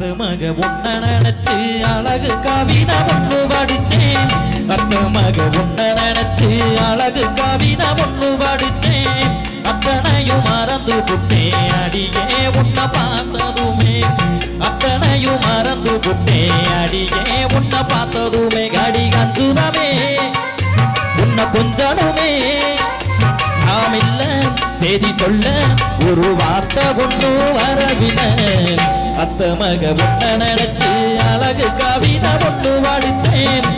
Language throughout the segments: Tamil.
அத்த மக உன்ன நினைச்சு அழகு கவிதை ஒன்று படிச்சேன் அத்த மக உன்ன நினைச்சு அழகு கவிதை ஒன்று படிச்சேன் அத்தனையும் மறந்து புட்டேன் அடியே உன்னை பார்த்ததுமே. அத்தனையும் மறந்து புட்டேன் அடியே உன்னை பார்த்ததுமே. கடி கஞ்சுதமே உன்னை கொஞ்சமே நாம் இல்லை செய்தி சொல்ல ஒரு வார்த்தை ஒன்று வரவில்லை. அத்த மக உன்ன நினைச்சு அழகு கவிதை ஒண்ணு வாடிச்சேன்.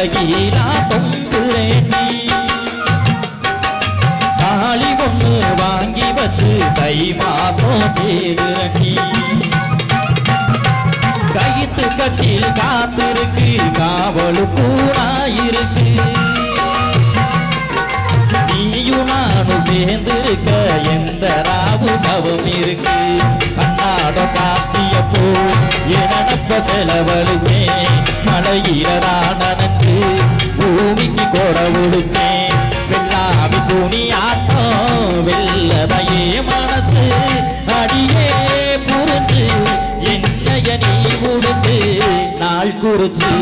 அழகீரா பழகிலா தொங்குறேன் நீ. தாலி ஒண்ணு வாங்கி வச்சு தை மாசம் தேடுறி கயித்து கட்டில் காத்திருக்கு காவலு கூடாயிருக்கு நீயும் நானும் சேர்ந்திருக்க எந்த ராவு தவம் இருக்கு. அண்ணாட காட்சியப்போ எனப்ப செலவழிச்சேன் மழையிறதா நனஞ்சு பூமிக்கு கொட ஒழிச்சேன் வெள்ளாவி துணி ஆத்தம் வெள்ளதையே மனசு அடியே புரிஞ்சு என்னைய நீ முடிந்து நாள் குறிச்சு.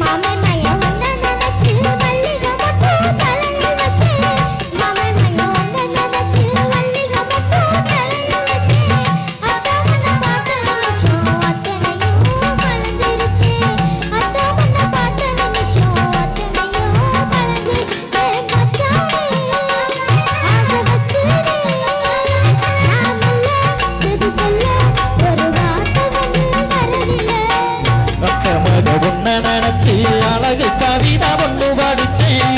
மாமே படிச்சேன்